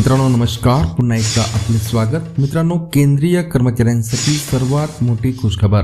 मित्रांनो नमस्कार. पुन्हा एकदा आपले स्वागत. मित्रांनो केंद्रीय कर्मचाऱ्यांसाठी सर्वात मोठी खुशखबर.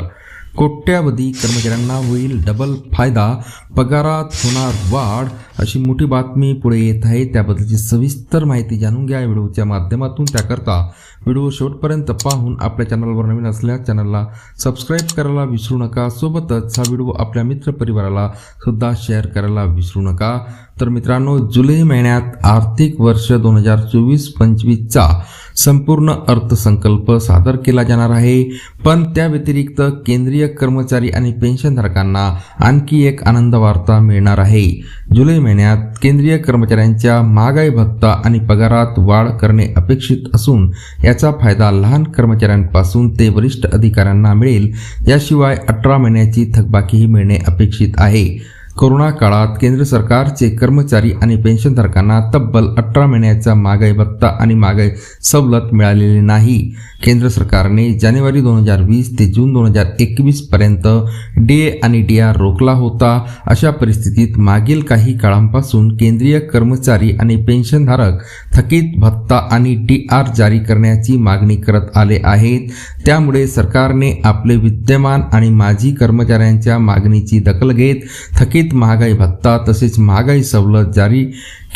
कोट्यावधी कर्मचाऱ्यांना होईल डबल फायदा. पगारात होणार वाढ. अशी मोठी बातमी पुढे येत आहे. त्याबद्दलची सविस्तर माहिती जाणून घ्या व्हिडिओच्या माध्यमातून. त्याकरता व्हिडिओ शेवटपर्यंत पाहून आपल्या चॅनलवर नवीन असल्यास चॅनलला सबस्क्राईब करायला विसरू नका. सोबतच हा व्हिडिओ आपल्या मित्रपरिवाराला सुद्धा शेअर करायला विसरू नका. तर मित्रांनो जुलै महिन्यात आर्थिक वर्ष दोन हजार चोवीस पंचवीसचा संपूर्ण अर्थसंकल्प सादर केला जाणार आहे. पण त्या व्यतिरिक्त केंद्रीय कर्मचारी आणि पेन्शनधारकांना आणखी एक आनंद वार्ता मिळणार आहे. जुलै महिन्यात केंद्रीय कर्मचाऱ्यांच्या महागाई भत्ता आणि पगारात वाढ करणे अपेक्षित असून याचा फायदा लहान कर्मचाऱ्यांपासून ते वरिष्ठ अधिकाऱ्यांना मिळेल. याशिवाय अठरा महिन्याची थकबाकीही मिळणे अपेक्षित आहे. कोरोना काळात केंद्र सरकारचे कर्मचारी आणि पेन्शनधारकांना तब्बल अठरा महिन्याचा महागाई भत्ता आणि महागाई सवलत मिळालेली नाही. केंद्र सरकारने जानेवारी दोन हजार वीस ते जून दोन हजार एकवीस पर्यंत डी ए आणि डी आर रोखला होता. अशा परिस्थितीत मागील काही काळांपासून केंद्रीय कर्मचारी आणि पेन्शनधारक थकीत भत्ता आणि डी आर जारी करण्याची मागणी करत आले आहेत. त्यामुळे सरकारने आपले विद्यमान आणि माजी कर्मचाऱ्यांच्या मागणीची दखल घेत थकीत महागाई भत्ता तसेच महागाई सवलत जारी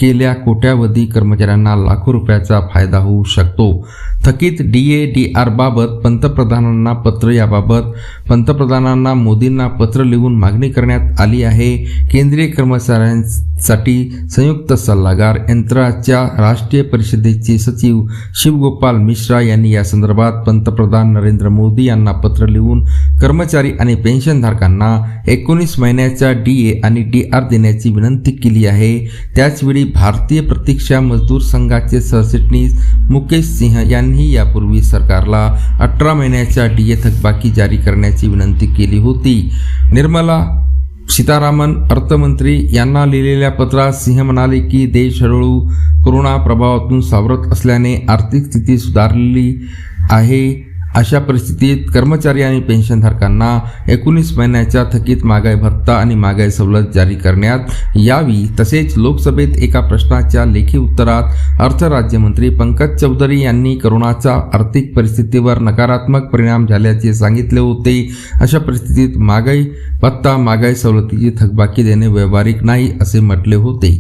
केल्या कोट्यावधी कर्मचाऱ्यांना लाखो रुपयाचा फायदा होऊ शकतो. थकीत डी ए डी आर बाबत पंतप्रधानांना पत्र याबाबत पंतप्रधानांना मोदींना पत्र लिहून मागणी करण्यात आली आहे. केंद्रीय कर्मचाऱ्यांसाठी संयुक्त सल्लागार यंत्राच्या राष्ट्रीय परिषदेचे सचिव शिवगोपाल मिश्रा यांनी या संदर्भात पंतप्रधान नरेंद्र मोदी यांना पत्र लिहून कर्मचारी आणि पेन्शनधारकांना एकोणीस महिन्याच्या डी ए आणि डी आर देण्याची विनंती केली आहे. त्याचवेळी भारतीय प्रतीक्षा मजदूर संघाचे सरचिटणीस मुकेश सिंह यांनी यापूर्वी सरकारला अठरा महिन्याच्या डी ए थकबाकी जारी करण्याची विनंती केली होती. निर्मला सीतारामन अर्थमंत्री यांना लिहिलेल्या पत्रात सिंह म्हणाले की देश हळूहळू कोरोना प्रभावातून सावरत असल्याने आर्थिक स्थिती सुधारलेली आहे. अशा परिस्थितीत कर्मचारी आणि पेन्शनधारकांना एकोणीस महिन्याच्या थकीत महागाई भत्ता आणि महागाई सवलत जारी करण्यात यावी तसेच लोकसभेत एका प्रश्नाच्या लेखी उत्तरात अर्थ राज्यमंत्री पंकज चौधरी यांनी करोनाचा आर्थिक परिस्थितीवर नकारात्मक परिणाम झाल्याचे सांगितले होते. अशा परिस्थितीत महागाई भत्ता महागाई सवलतीची थकबाकी देणे व्यावहारिक नाही असे म्हटले होते.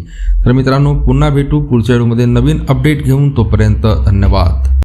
तर मित्रांनो पुन्हा भेटू पुढच्या व्हिडिओमध्ये नवीन अपडेट घेऊन तोपर्यंत धन्यवाद.